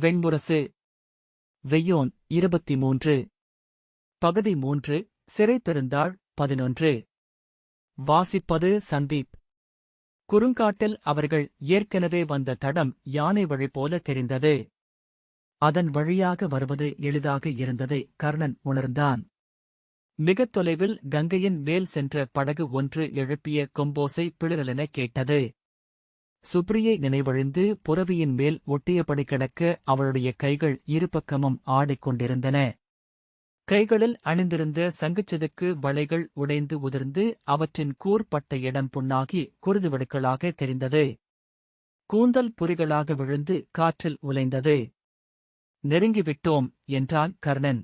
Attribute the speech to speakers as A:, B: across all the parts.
A: வெண்முரசு வெய்யோன் இருபத்தி மூன்று பகுதி மூன்று சிறை பெருந்தாள் பதினொன்று. வாசிப்பது சந்தீப். குறுங்காட்டில் அவர்கள் ஏற்கனவே வந்த தடம் யானை வழி போல தெரிந்தது. அதன் வழியாக வருவது எளிதாக இருந்ததை கர்ணன் உணர்ந்தான். மிகத் தொலைவில் கங்கையின் மேல் சென்ற படகு ஒன்று எழுப்பிய கொம்போசை பிளிரலென கேட்டது. சுப்ரியை நினைவழிந்து புறவியின் மேல் ஒட்டியபடி கிடக்க அவளுடைய கைகள் இருபக்கமும் ஆடிக்கொண்டிருந்தன. கைகளில் அணிந்திருந்த சங்குச்செதுக்கு வளைகள் உடைந்து உதிர்ந்து அவற்றின் கூர்பட்ட இடம் புண்ணாகி குருதுவெடுக்களாக தெரிந்தது. கூந்தல் புரிகளாக விழுந்து காற்றில் உலைந்தது. நெருங்கிவிட்டோம் என்றான் கர்ணன்.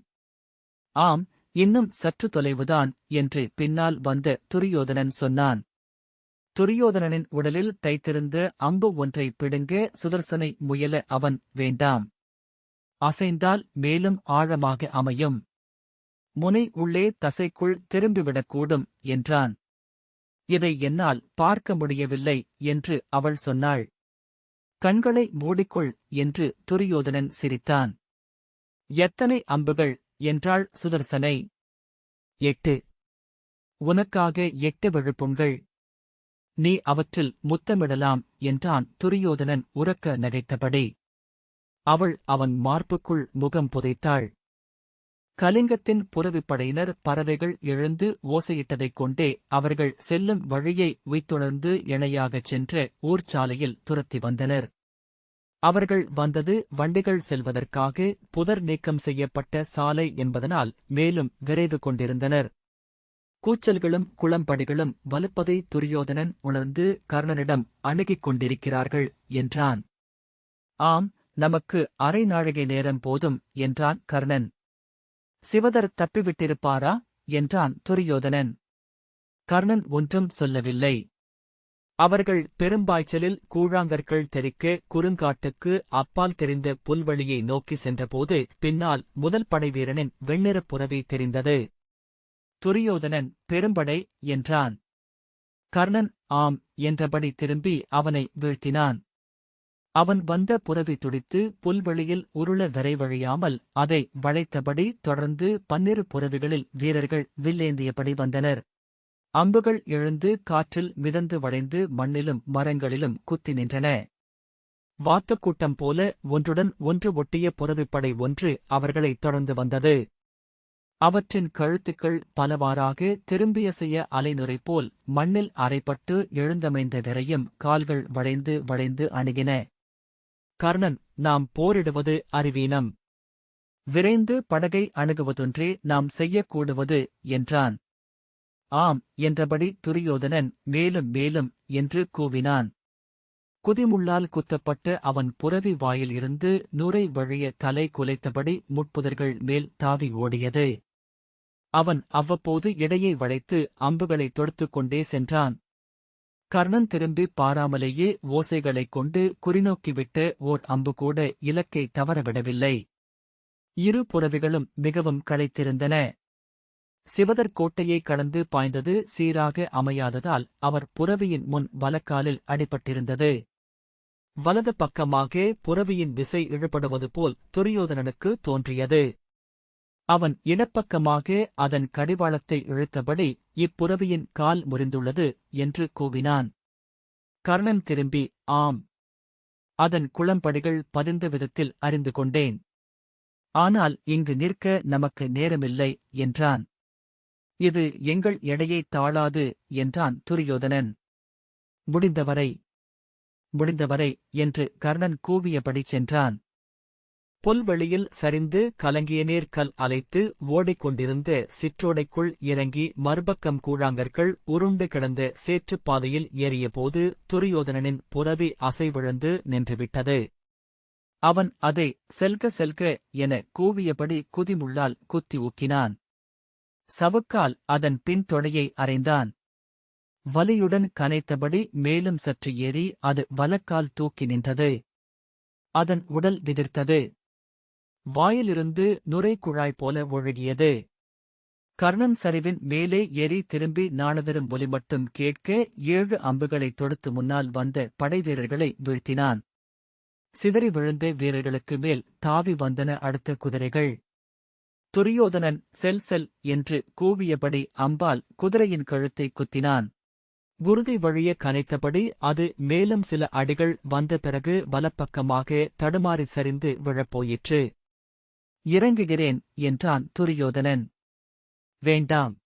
A: ஆம் இன்னும் சற்று தொலைவுதான் என்று பின்னால் வந்த துரியோதனன் சொன்னான். துரியோதனனின் உடலில் தைத்திருந்த அம்பு ஒன்றை பிடுங்க சுதர்சனை முயல அவன் வேண்டாம். அசைந்தால் மேலும் ஆழமாக அமையும். முனை உள்ளே தசைக்குள் திரும்பிவிடக்கூடும் என்றான். இதை என்னால் பார்க்க முடியவில்லை என்று அவள் சொன்னாள். கண்களை மூடிக்கொள் என்று துரியோதனன் சிரித்தான். எத்தனை அம்புகள் என்றாள் சுதர்சனை. எட்டு. உனக்காக எட்டு விழுப்புண்கள். நீ அவற்றில் முத்தமிடலாம் என்றான் துரியோதனன் உறக்க நகைத்தபடி. அவள் அவன் மார்புக்குள் முகம் புதைத்தாள். கலிங்கத்தின் புறவிப்படையினர் பறவைகள் எழுந்து ஓசையிட்டதைக் கொண்டே அவர்கள் செல்லும் வழியை உய்த்துணர்ந்து இணையாகச் சென்ற ஊர்ச்சாலையில் துரத்தி வந்தனர். அவர்கள் வந்தது வண்டிகள் செல்வதற்காக புதர் நீக்கம் செய்யப்பட்ட சாலை என்பதனால் மேலும் விரைவு கொண்டிருந்தனர். கூச்சல்களும் குளம்படிகளும் வலுப்பதை துரியோதனன் உணர்ந்து கர்ணனிடம் அணுகிக் கொண்டிருக்கிறார்கள் என்றான். ஆம் நமக்கு அரை நாழிகை நேரம் போதும் என்றான் கர்ணன். சிவதர் தப்பிவிட்டிருப்பாரா என்றான் துரியோதனன். கர்ணன் ஒன்றும் சொல்லவில்லை. அவர்கள் பெரும்பாய்ச்சலில் கூழாங்கற்கள் தெரிக்க குறுங்காட்டுக்கு அப்பால் தெரிந்த புல்வெளியை நோக்கி சென்றபோது பின்னால் முதல் படைவீரனின் வெண்ணிறப் புறவி தெரிந்தது. துரியோதனன் பெரும்படை என்றான். கர்ணன் ஆம் என்றபடி திரும்பி அவனை வீழ்த்தினான். அவன் வந்த புறவி துடித்து புல்வெளியில் உருள விரைவழியாமல் அதை வளைத்தபடி தொடர்ந்து பன்னிரு புறவிகளில் வீரர்கள் வில்லேந்தியபடி வந்தனர். அம்புகள் எழுந்து காற்றில் மிதந்து வளைந்து மண்ணிலும் மரங்களிலும் குத்தி நின்றன. வாத்துக்கூட்டம் போல ஒன்றுடன் ஒன்று ஒட்டிய புறவிப்படை ஒன்று அவர்களைத் தொடர்ந்து வந்தது. அவற்றின் கழுத்துக்கள் பலவாறாக திரும்பிய செய்ய அலைநுரை போல் மண்ணில் அரைப்பட்டு எழுந்தமைந்த விரையும் கால்கள் வளைந்து வளைந்து அணுகின. கர்ணன் நாம் போரிடுவது அறிவீனம். விரைந்து படகை அணுகுவதொன்றே நாம் செய்யக்கூடுவது என்றான். ஆம் என்றபடி துரியோதனன் மேலும் மேலும் என்று கூவினான். குதிமுள்ளால் குத்தப்பட்ட அவன் புறவி வாயில் இருந்து நுரை வழிய தலை குலைத்தபடி முட்புதர்கள் மேல் தாவி ஓடியது. அவன் அவ்வப்போது இடையை வளைத்து அம்புகளை தொடுத்துக் கொண்டே சென்றான். கர்ணன் திரும்பி பாராமலேயே ஓசைகளைக் கொண்டு குறிநோக்கிவிட்ட ஓர் அம்பு கூட இலக்கை தவறவிடவில்லை. இரு புறவிகளும் மிகவும் களைத்திருந்தன. சிவதர் கோட்டையை கடந்து பாய்ந்தது சீராக அமையாததால் அவர் புறவியின் முன் வலக்காலில் அடிபட்டிருந்தது. வலது பக்கமாக புறவியின் விசை இழுபடுவது போல் துரியோதனனுக்கு தோன்றியது. அவன் இடப்பக்கமாக அதன் கடிவாளத்தை இழுத்தபடி இப்புறவியின் கால் முறிந்துள்ளது என்று கூவினான். கர்ணன் திரும்பி ஆம். அதன் குளம்படிகள் பதிந்த விதத்தில் அறிந்து கொண்டேன். ஆனால் இங்கு நிற்க நமக்கு நேரமில்லை என்றான். இது எங்கள் எடையை தாழாது என்றான் துரியோதனன். முடிந்தவரை முடிந்தவரை என்று கர்ணன் கூவியபடி சென்றான். புல்வெளியில் சரிந்து கலங்கிய நீர் கல் அலைத்து ஓடிக்கொண்டிருந்த சிற்றோடைக்குள் இறங்கி மறுபக்கம் கூழாங்கற்கள் உருண்டு கிடந்த சேற்றுப் பாதையில் ஏறியபோது துரியோதனனின் புறவி அசைவிழந்து நின்றுவிட்டது. அவன் அதை செல்க செல்க என கூவியபடி குதிமுள்ளால் குத்தி ஊக்கினான். சவுக்கால் அதன் பின்தொடையை அறைந்தான் வலியுடன் கனைத்தபடி மேலும் சற்று ஏறி அது வலக்கால் தூக்கி நின்றது. அதன் உடல் விதிர்த்தது. வாயிலிருந்து நுரை குழாய் போல ஒழுகியது. கர்ணன் சரிவின் மேலே ஏறி திரும்பி நாணதரும் ஒலி மட்டும் கேட்க ஏழு அம்புகளைத் தொடுத்து முன்னால் வந்த படைவீரர்களை வீழ்த்தினான். சிதறி விழுந்த வீரர்களுக்கு மேல் தாவி வந்தன அடுத்த குதிரைகள். துரியோதனன் செல் செல் என்று கூவியபடி அம்பால் குதிரையின் கழுத்தை குத்தினான். குருதி வழிய கனைத்தபடி அது மேலும் சில அடிகள் வந்த பிறகு வலப்பக்கமாக தடுமாறி சரிந்து விழப்போயிற்று. இறங்குகிறேன் என்றான் துரியோதனன். வேண்டாம்.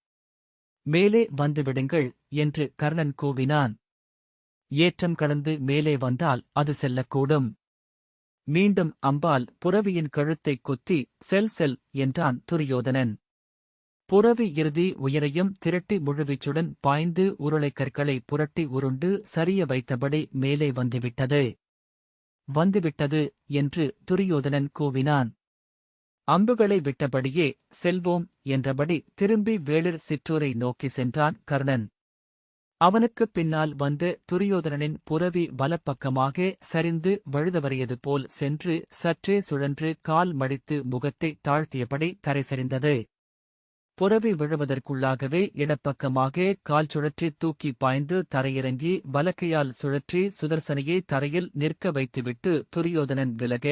A: மேலே வந்துவிடுங்கள் என்று கர்ணன் கூவினான். ஏற்றம் கடந்து மேலே வந்தால் அது செல்லக்கூடும். மீண்டும் அம்பால் புரவியின் கழுத்தைக் கொத்தி செல் செல் என்றான் துரியோதனன். புரவி இறுதி உயரையும் திரட்டி முழுவீச்சுடன் பாய்ந்து உருளைக் கற்களை புரட்டி உருண்டு சரிய வைத்தபடி மேலே வந்துவிட்டது. வந்துவிட்டது என்று துரியோதனன் கூவினான். அம்புகளை விட்டபடியே செல்வோம் என்றபடி திரும்பி வேளிர் சிற்றூரை நோக்கி சென்றான் கர்ணன். அவனுக்குப் பின்னால் வந்து துரியோதனனின் புரவி வலப்பக்கமாக சரிந்து வழுதவறியது போல் சென்று சற்றே சுழன்று கால் மடித்து முகத்தை தாழ்த்தியபடி கரை சரிந்தது புரவி விழுவதற்குள்ளாகவே இடப்பக்கமாக கால் சுழற்றி தூக்கி பாய்ந்து தரையிறங்கி வலக்கையால் சுழற்றி சுதர்சனையை தரையில் நிற்க வைத்துவிட்டு துரியோதனன் விலக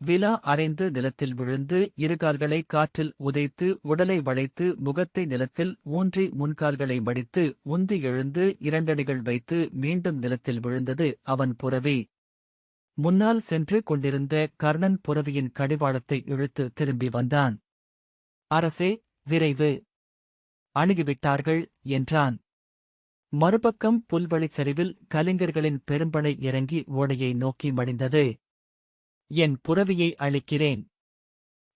A: விலா அரைந்து நிலத்தில் விழுந்து இருகால்களை காற்றில் உதைத்து உடலை வளைத்து முகத்தை நிலத்தில் ஊன்றி முன்கால்களை மடித்து உந்தி எழுந்து இரண்டடிகள் வைத்து மீண்டும் நிலத்தில் விழுந்தது அவன் புரவி முன்னால் சென்று கொண்டிருந்த கர்ணன் புரவியின் கடிவாளத்தை இழுத்து திரும்பி வந்தான். அரசே விரைவு. அணுகிவிட்டார்கள் என்றான். மறுபக்கம் புல்வழிச் சரிவில் கலிங்கர்களின் பெரும்படை இறங்கி ஓடையை நோக்கி மடிந்தது. என் புரவியை அளிக்கிறேன்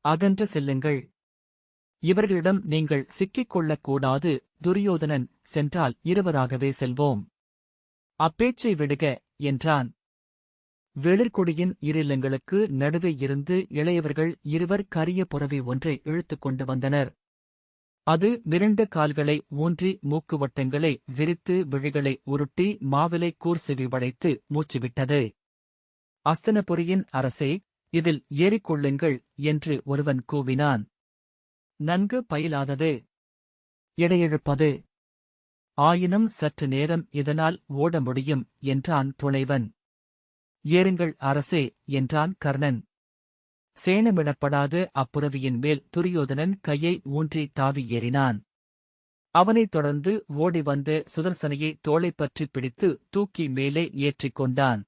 A: அகன்று செல்லுங்கள். இவர்களிடம் நீங்கள் சிக்கிக் கொள்ளக் கூடாது. துரியோதனன் சென்றால் இருவராகவே செல்வோம். அப்பேச்சை விடுக என்றான். வெளிர்கொடியின் இருலங்களுக்கு நடுவே இருந்து இளையவர்கள் இருவர் கரிய புறவி ஒன்றை இழுத்துக் கொண்டு வந்தனர். அது விரண்ட கால்களை ஊன்றி மூக்குவட்டங்களை விரித்து விழிகளை உருட்டி மாவிலை கூர்செவி வளைத்து மூச்சுவிட்டது. அஸ்தனபுரியின் அரசே இதில் ஏறிக்கொள்ளுங்கள் என்று ஒருவன் கூவினான். நன்கு பயிலாதது. இடையெழுப்பது. ஆயினும் சற்று நேரம் இதனால் ஓட முடியும் என்றான் துணைவன். ஏறுங்கள் அரசே என்றான் கர்ணன். சேனமிடப்படாது அப்புறவியின் மேல் துரியோதனன் கையை ஊன்றி தாவி ஏறினான். அவனைத் தொடர்ந்து ஓடி வந்த சுதர்சனையை தோளைப் பற்றிப் பிடித்து தூக்கி மேலே ஏற்றிக் கொண்டான்.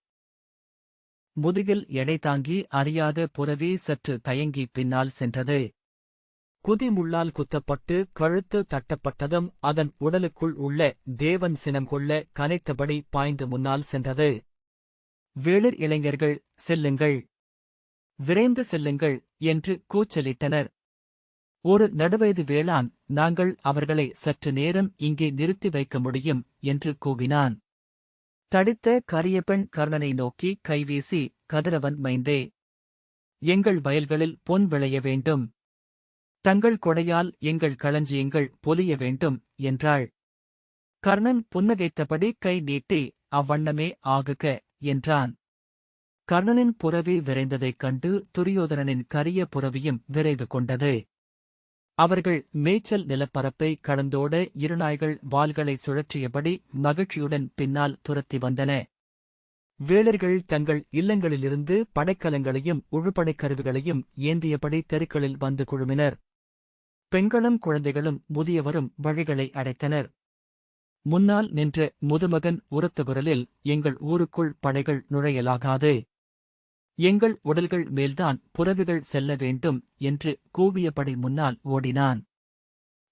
A: முதுகில் எடை தாங்கி அறியாத புறவி சற்று தயங்கி பின்னால் சென்றது. குதிமுள்ளால் குத்தப்பட்டு கழுத்து தட்டப்பட்டதும் அதன் உடலுக்குள் உள்ள தேவன் சினம் கொள்ள கனைத்தபடி பாய்ந்து முன்னால் சென்றது. வேளிர் இளைஞர்கள் செல்லுங்கள். விரைந்து செல்லுங்கள் என்று கூச்சலிட்டனர். ஒரு நடுவயது வேளான் நாங்கள் அவர்களை சற்று நேரம் இங்கே நிறுத்தி வைக்க முடியும் என்று கூவினான். தடித்த கரியபெண் கர்ணனை நோக்கி கைவீசி கதிரவன் மைந்தே எங்கள் வயல்களில் பொன் விளைய வேண்டும். தங்கள் கொடையால் எங்கள் களஞ்சியங்கள் பொலிய வேண்டும் என்றாள். கர்ணன் புன்னகைத்தபடி கை நீட்டி அவ்வண்ணமே ஆகுக என்றான். கர்ணனின் புறவி விரைந்ததைக் கண்டு துரியோதனனின் கரிய புறவியும் விரைவு கொண்டது. அவர்கள் மேய்ச்சல் நிலப்பரப்பை கடந்தோட இருநாய்கள் வாள்களை சுழற்றியபடி மகிழ்ச்சியுடன் பின்னால் துரத்தி வந்தன. வேளர்கள் தங்கள் இல்லங்களிலிருந்து படைக்கலங்களையும் உழுபடைக் கருவிகளையும் ஏந்தியபடி தெருக்களில் வந்து குழுமினர். பெண்களும் குழந்தைகளும் முதியவரும் வழிகளை அடைத்தனர். முன்னால் நின்ற முதுமகன் உரத்த குரலில் எங்கள் ஊருக்குள் படைகள் நுழையலாகாது. எங்கள் உடல்கள் மேல்தான் புறவிகள் செல்ல வேண்டும் என்று கூவியபடி முன்னால் ஓடினான்.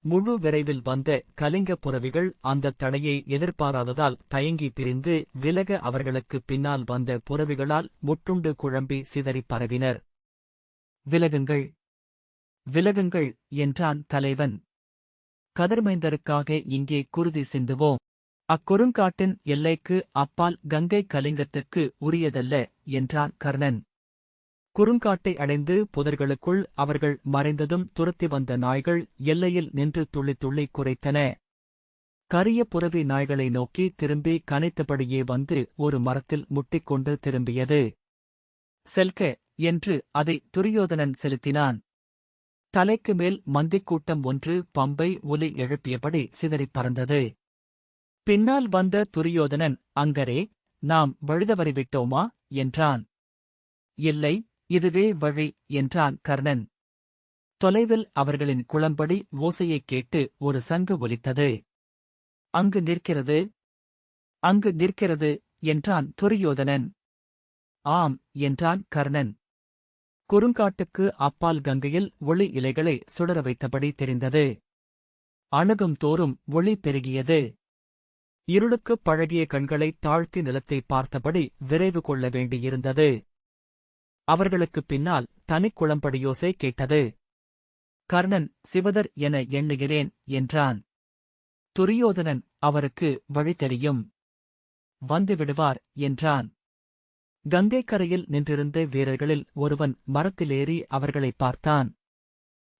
A: முழு விரைவில் வந்த கலிங்க புறவிகள் அந்த தடையை எதிர்பாராததால் தயங்கி பிரிந்து விலக அவர்களுக்கு பின்னால் வந்த புறவிகளால் முற்றுண்டு குழம்பி சிதறிப் பரவினர். விலகுங்கள் விலகுங்கள் என்றான் தலைவன். கதிர்மைந்தருக்காக இங்கே குருதி சிந்துவோம். அக்குறுங்காட்டின் எல்லைக்கு அப்பால் கங்கை கலிங்கத்துக்கு உரியதல்ல என்றான் கர்ணன். குறுங்காட்டை அடைந்து புதர்களுக்குள் அவர்கள் மறைந்ததும் துரத்தி வந்த நாய்கள் எல்லையில் நின்று துள்ளி துள்ளி குறைத்தன கரிய புறவி நாய்களை நோக்கி திரும்பி கனைத்தபடியே வந்து ஒரு மரத்தில் முட்டிக்கொண்டு திரும்பியது. செல்க என்று அதை துரியோதனன் செலுத்தினான். தலைக்கு மேல் மந்திக் கூட்டம் ஒன்று பம்பை ஒலி எழுப்பியபடி சிதறிப் பறந்தது. பின்னால் வந்த துரியோதனன் அங்கரே நாம் வழுதவறிவிட்டோமா என்றான். இல்லை இதுவே வழி என்றான் கர்ணன். தொலைவில் அவர்களின் குளம்படி ஓசையைக் கேட்டு ஒரு சங்கு ஒலித்தது. அங்கு நிற்கிறது அங்கு நிற்கிறது என்றான் துரியோதனன். ஆம் என்றான் கர்ணன். குறுங்காட்டுக்கு அப்பால் கங்கையில் ஒளி இலைகளை சுடர வைத்தபடி தெரிந்தது. அணுகும் தோறும் ஒளி பெருகியது. இருளுக்குப் பழகிய கண்களை தாழ்த்தி நிலத்தை பார்த்தபடி விரைவு கொள்ள வேண்டியிருந்தது. அவர்களுக்குப் பின்னால் தனிக்குளம்படியோசை கேட்டது. கர்ணன் சிவதர் என எண்ணுகிறேன் என்றான். துரியோதனன் அவருக்கு வழி தெரியும். வந்து விடுவார் என்றான். கங்கைக்கரையில் நின்றிருந்த வீரர்களில் ஒருவன் மரத்திலேறி அவர்களைப் பார்த்தான்.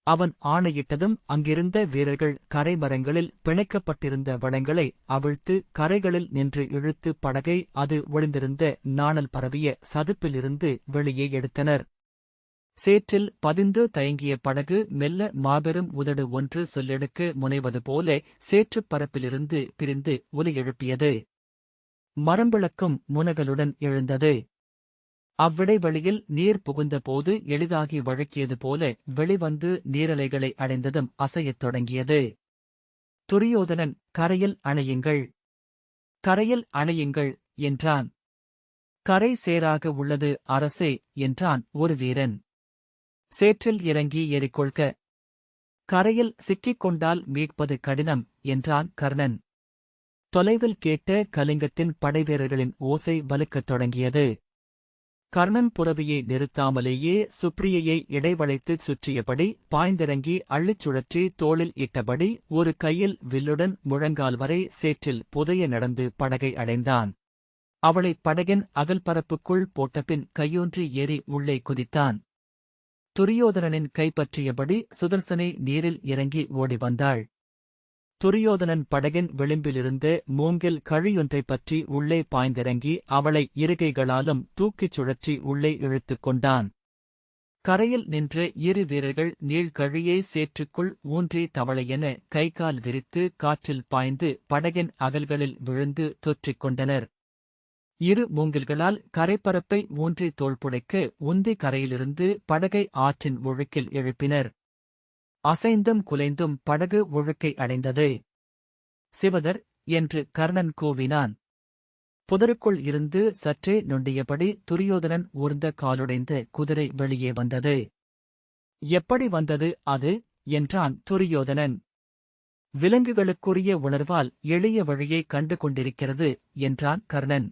A: அவன் ஆணையிட்டதும் அங்கிருந்த வீரர்கள் கரைமரங்களில் பிணைக்கப்பட்டிருந்த வளங்களை அவிழ்த்து கரைகளில் நின்று இழுத்து படகை அது ஒளிந்திருந்த நாணல் பரவிய சதுப்பிலிருந்து வெளியே எடுத்தனர். சேற்றில் பதிந்து தயங்கிய படகு மெல்ல மாபெரும் உதடு ஒன்று சொல்லெடுக்க முனைவது போல சேற்றுப் பரப்பிலிருந்து பிரிந்து ஒலி எழுப்பியது. மரம்பிளக்கும் முனகலுடன் எழுந்தது. அவ்விடைவெளியில் நீர் புகுந்தபோது எளிதாகி வழுக்கியது போல வெளிவந்து நீரலைகளை அடைந்ததும் அசையத் தொடங்கியது. துரியோதனன் கரையில் அணையுங்கள். கரையில் அணையுங்கள் என்றான். கரை சேராக உள்ளது அரசே என்றான் ஒரு வீரன். சேற்றில் இறங்கி ஏறிக்கொள்க. கரையில் சிக்கிக் கொண்டால் மீட்பது கடினம் என்றான் கர்ணன். தொலைவில் கேட்ட கலிங்கத்தின் படைவீரர்களின் ஓசை வலுக்கத் தொடங்கியது. கர்ணன் புறவியை நிறுத்தாமலேயே சுப்ரியையை இடைவளைத்துச் சுற்றியபடி பாய்ந்திறங்கி அள்ளிச் சுழற்றி தோளில் இட்டபடி ஒரு கையில் வில்லுடன் முழங்கால் வரை சேற்றில் புதைய நடந்து படகை அடைந்தான். அவளை படகின் அகல்பரப்புக்குள் போட்டபின் கையொன்றி ஏறி உள்ளே குதித்தான். துரியோதனனின் கைப்பற்றியபடி சுதர்சனை நீரில் இறங்கி ஓடி வந்தாள். துரியோதனன் படகின் விளிம்பிலிருந்து மூங்கில் கழியொன்றைப் பற்றி உள்ளே பாய்ந்திறங்கி அவளை இருகைகளாலும் தூக்கிச் சுழற்றி உள்ளே இழுத்துக் கொண்டான். கரையில் நின்ற இரு வீரர்கள் நீழ்கழியை சேற்றுக்குள் ஊன்றி தவளையென கைகால் விரித்து காற்றில் பாய்ந்து படகின் அகல்களில் விழுந்து தொற்றிக் கொண்டனர். இரு மூங்கில்களால் கரைப்பரப்பை ஊன்றி தோள்புடைக்க உந்தி கரையிலிருந்து படகை ஆற்றின் ஒழுக்கில் எழுப்பினர். அசைந்தும் குலைந்தும் படகு ஒழுக்கை அடைந்தது. சிவதர் என்று கர்ணன் கூவினான். புதருக்குள் இருந்து சற்றே நொண்டியபடி துரியோதனன் ஊர்ந்த காலுடைந்த குதிரை வெளியே வந்தது. எப்படி வந்தது அது? என்றான் துரியோதனன். விலங்குகளுக்குரிய உணர்வால் எளிய வழியை கண்டு கொண்டிருக்கிறது என்றான் கர்ணன்.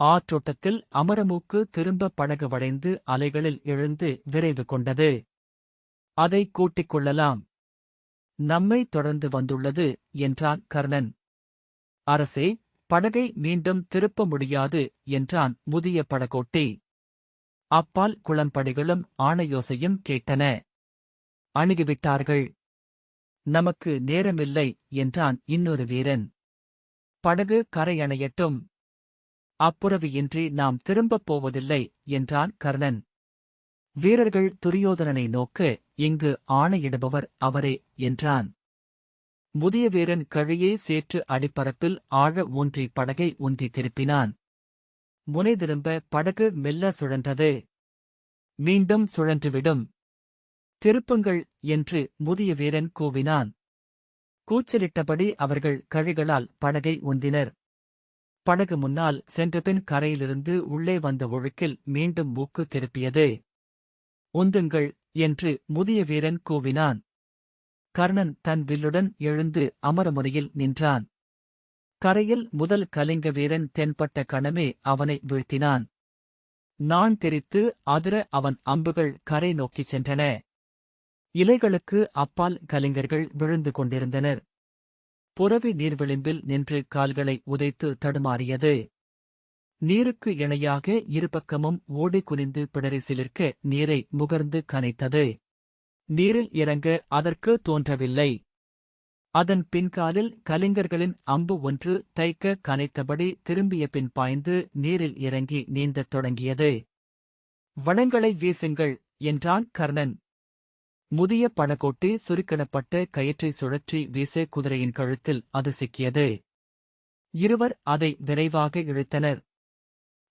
A: ஆற்றோட்டத்தில் அமரமூக்கு திரும்ப படகு வளைந்து அலைகளில் எழுந்து விரைவு கொண்டது. அதை கூட்டிக் கொள்ளலாம். நம்மை தொடர்ந்து வந்துள்ளது என்றான் கர்ணன். அரசே படகை மீண்டும் திருப்ப முடியாது என்றான் முதிய படகோட்டி. அப்பால் குளம்படைகளும் ஆணையோசையும் கேட்டன. அணுகிவிட்டார்கள். நமக்கு நேரமில்லை என்றான் இன்னொரு வீரன். படகு கரையணையட்டும். அப்புறவியின்றி நாம் திரும்பப் போவதில்லை என்றான் கர்ணன். வீரர்கள் துரியோதனனை நோக்கு இங்கு ஆணையிடுபவர் அவரே என்றான். முதிய வீரன் கழியே சேற்று அடிப்பரப்பில் ஆழ ஊன்றி படகை உந்தி திருப்பினான். முனை திரும்ப படகு மெல்ல சுழன்றது. மீண்டும் சுழன்றுவிடும். திருப்புங்கள் என்று முதிய வீரன் கூவினான். கூச்சலிட்டபடி அவர்கள் கழிகளால் படகை உந்தினர். படகு முன்னால் சென்றபின் கரையிலிருந்து உள்ளே வந்த ஒழுக்கில் மீண்டும் மூக்கு திருப்பியது. உந்துங்கள் என்று முதிய வீரன் கூவினான். கர்ணன் தன் வில்லுடன் எழுந்து அமரமுறையில் நின்றான். கரையில் முதல் கலிங்க வீரன் தென்பட்ட கணமே அவனை வீழ்த்தினான். நான் தெரித்து அதிர அவன் அம்புகள் கரை நோக்கிச் சென்றன. இலைகளுக்கு அப்பால் கலிங்கர்கள் விழுந்து கொண்டிருந்தனர். புறவி நீர்விளிம்பில் நின்று கால்களை உதைத்து தடுமாறியது. நீருக்கு இணையாக இருபக்கமும் ஓடி குனிந்து பிடரி சிலிர்க்க நீரை முகர்ந்து கனைத்தது. நீரில் இறங்க அதற்கு தோன்றவில்லை. அதன் பின்காலில் கலிங்கர்களின் அம்பு ஒன்று தைக்க கனைத்தபடி திரும்பிய பின் பாய்ந்து நீரில் இறங்கி நீந்தத் தொடங்கியது. வளங்களை வீசுங்கள் என்றான் கர்ணன். முதிய படகோட்டி சுருக்கிடப்பட்ட கயிற்றை சுழற்றி வீச குதிரையின் கழுத்தில் அது சிக்கியது. இருவர் அதை விரைவாக இழுத்தனர்.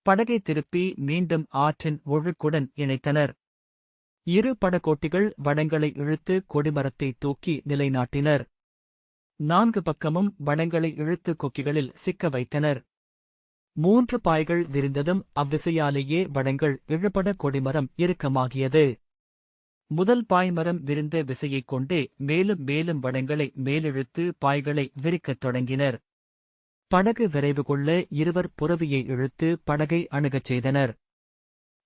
A: படகை திருப்பி மீண்டும் ஆற்றின் ஒழுக்குடன் இணைத்தனர். இரு படகோட்டிகள் வடங்களை இழுத்து கொடிமரத்தை தூக்கி நிலைநாட்டினர். நான்கு பக்கமும் வடங்களை இழுத்து கொக்கிகளில் சிக்க வைத்தனர். மூன்று பாய்கள் விரிந்ததும் அவ்விசையாலேயே வடங்கள் இழுபட கொடிமரம் இறுக்கமாகியது. முதல் பாய்மரம் விரிந்த விசையைக் கொண்டே மேலும் மேலும் வடங்களை மேலிழுத்து பாய்களை விரிக்கத் தொடங்கினர். படகு விரைவு கொள்ள இருவர் புறவியை இழுத்து படகை அணுகச் செய்தனர்.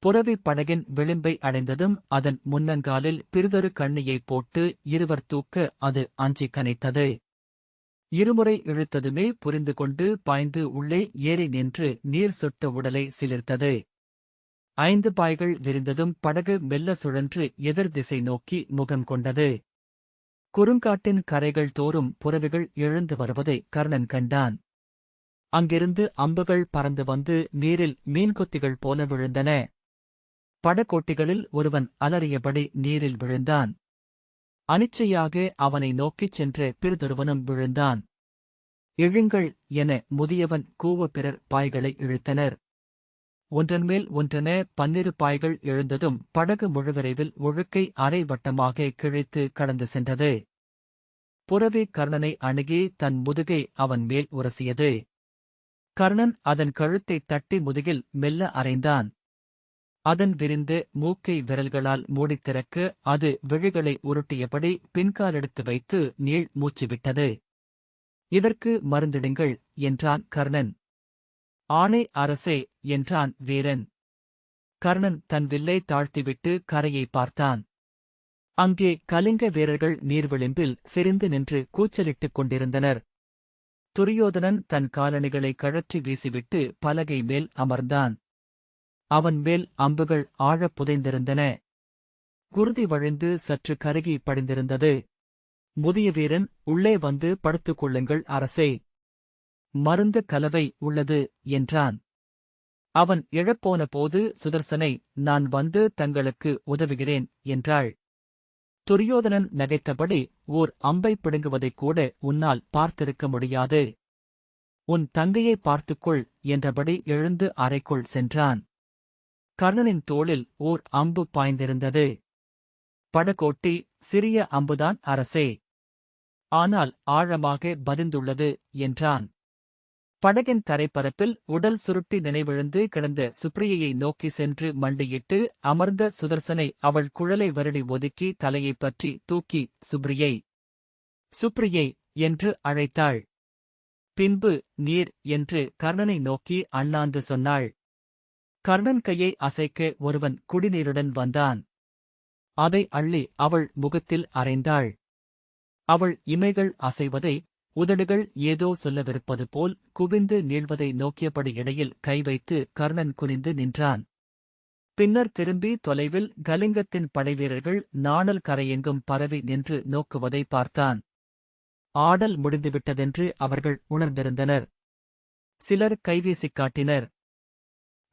A: புறவி படகின் விளிம்பை அடைந்ததும் அதன் முன்னங்காலில் பிறிதொரு கண்ணியைப் போட்டு இருவர் தூக்க அது அஞ்சி கனைத்தது. இருமுறை இழுத்ததுமே புரிந்து கொண்டு பாய்ந்து உள்ளே ஏறி நின்று நீர் சொட்ட உடலை சிலிர்த்தது. ஐந்து பாய்கள் விரிந்ததும் படகு மெல்ல சுழன்று எதிர் திசை நோக்கி முகம் கொண்டது. குறுங்காட்டின் கரைகள் தோறும் புறவிகள் எழுந்து வருவதை கர்ணன் கண்டான். அங்கிருந்து அம்புகள் பறந்து வந்து நீரில் மீன்கொத்திகள் போல விழுந்தன. படகோட்டிகளில் ஒருவன் அலறியபடி நீரில் விழுந்தான். அனிச்சையாக அவனை நோக்கிச் சென்ற பிறிதொருவனும் விழுந்தான். இழுங்கள் என முதியவன் கூவ பிறர் பாய்களை இழுத்தனர். ஒன்றன்மேல் ஒன்றென பன்னிரு பாய்கள் எழுந்ததும் படகு முழுவிரைவில் ஒழுக்கை அரை வட்டமாக கிழித்து கடந்து சென்றது. புறவி கர்ணனை அணுகி தன் முதுகை அவன் மேல் உரசியது. கர்ணன் அதன் கழுத்தைத் தட்டி முதுகில் மெல்ல அறைந்தான். அதன் விரிந்து மூக்கை விரல்களால் மூடித் திறக்க அது விழிகளை உருட்டியபடி பின்காலெடுத்து வைத்து நீள் மூச்சுவிட்டது. இதற்கு மருந்திடுங்கள் என்றான் கர்ணன். ஆணை அரசே என்றான் வீரன். கர்ணன் தன் வில்லை தாழ்த்திவிட்டு கரையை பார்த்தான். அங்கே கலிங்க வீரர்கள் நீர்விளிம்பில் செறிந்து நின்று கூச்சலிட்டுக் கொண்டிருந்தனர். துரியோதனன் தன் காலணிகளை கழற்றி வீசிவிட்டு பலகை மேல் அமர்ந்தான். அவன் மேல் அம்புகள் ஆழப் புதைந்திருந்தன. குருதி வழிந்து சற்று கருகி படிந்திருந்தது. முதிய வீரன் உள்ளே வந்து படுத்துக் கொள்ளுங்கள் அரசே. மருந்து கலவை உள்ளது என்றான். அவன் இழப்போன போது சுதர்சனை நான் வந்து தங்களுக்கு உதவுகிறேன் என்றாள். துரியோதனன் நகைத்தபடி ஓர் அம்பை பிடுங்குவதைக் கூட உன்னால் பார்த்திருக்க முடியாது. உன் தங்கையை பார்த்துக்கொள் என்றபடி எழுந்து அறைக்குள் சென்றான். கர்ணனின் தோளில் ஓர் அம்பு பாய்ந்திருந்தது. படகோட்டி சிறிய அம்புதான் அரசே. ஆனால் ஆழமாக பதிந்துள்ளது என்றான். படகின் தரைப்பரப்பில் உடல் சுருட்டி நினைவிழுந்து கிடந்த சுப்ரியையை நோக்கி சென்று மண்டியிட்டு அமர்ந்த சுதர்சனை அவள் குழலை வருடி ஒதுக்கி தலையைப் பற்றி தூக்கி சுப்ரியை சுப்ரியை என்று அழைத்தாள். பின்பு நீர் என்று கர்ணனை நோக்கி அண்ணாந்து சொன்னாள். கர்ணன் கையை அசைக்க ஒருவன் குடிநீருடன் வந்தான். அதை அள்ளி அவள் முகத்தில் அறைந்தாள். அவள் இமைகள் அசைவதை உதடுகள் ஏதோ சொல்லவிருப்பது போல் குவிந்து நீள்வதை நோக்கியபடி இடையில் கை வைத்து கர்ணன் குனிந்து நின்றான். பின்னர் திரும்பி தொலைவில் கலிங்கத்தின் படைவீரர்கள் நாணல் கரையெங்கும் பரவி நின்று நோக்குவதை பார்த்தான். ஆடல் முடிந்துவிட்டதென்று அவர்கள் உணர்ந்திருந்தனர். சிலர் கைவீசிக் காட்டினர்.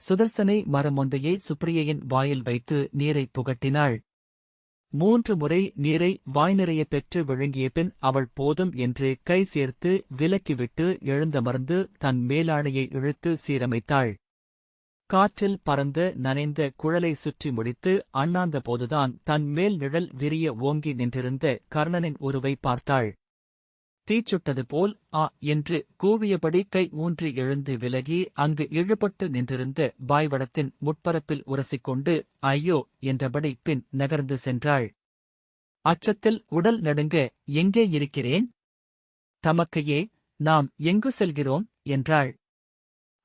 A: சுதர்சனை மரமொந்தையை சுப்ரியையின் வாயில் வைத்து நீரை புகட்டினாள். மூன்று முறை நீரை வாய்நிறைய பெற்று விழுங்கிய பின் அவள் போதும் என்று கை சேர்த்து விலக்கிவிட்டு எழுந்தமர்ந்து தன் மேலாடையை இழுத்து சீரமைத்தாள். காற்றில் பறந்து நனைந்த குழலை சுற்றி முடித்து அண்ணாந்த போதுதான் தன் மேல் நிழல் விரிய ஓங்கி நின்றிருந்த கர்ணனின் உருவை பார்த்தாள். தீச்சுட்டது போல் ஆ என்று கூவியபடி கை ஊன்றி எழுந்து விலகி அங்கு இழுபட்டு நின்றிருந்த பாய்வடத்தின் முட்பரப்பில் உரசிக்கொண்டு ஐயோ! என்றபடி பின் நகர்ந்து சென்றாள். அச்சத்தில் உடல் நடுங்க எங்கே இருக்கிறேன்? தமக்கையே நாம் எங்கு செல்கிறோம்? என்றாள்.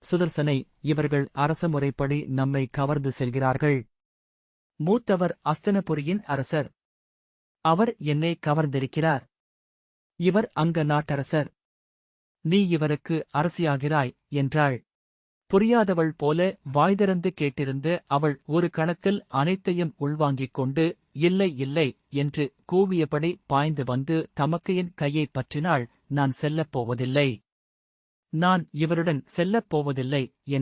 A: சுதர்சனை இவர்கள் அரச முறைப்படி நம்மை கவர்ந்து செல்கிறார்கள். மூத்தவர் அஸ்தனபுரியின் அரசர். அவர் என்னை கவர்ந்திருக்கிறார். இவர் அங்க நாட்டரசர். நீ இவருக்கு அரசியாகிறாய் என்றாள். புரியாதவள் போல வாய்திறந்து கேட்டிருந்த அவள் ஒரு கணத்தில் அனைத்தையும் உள்வாங்கிக் கொண்டு இல்லை இல்லை என்று கூவியபடி பாய்ந்து வந்து தமக்கையின் கையைப் பற்றினாள் நான் செல்லப் போவதில்லை. நான் இவருடன் செல்லப் போவதில்லை என்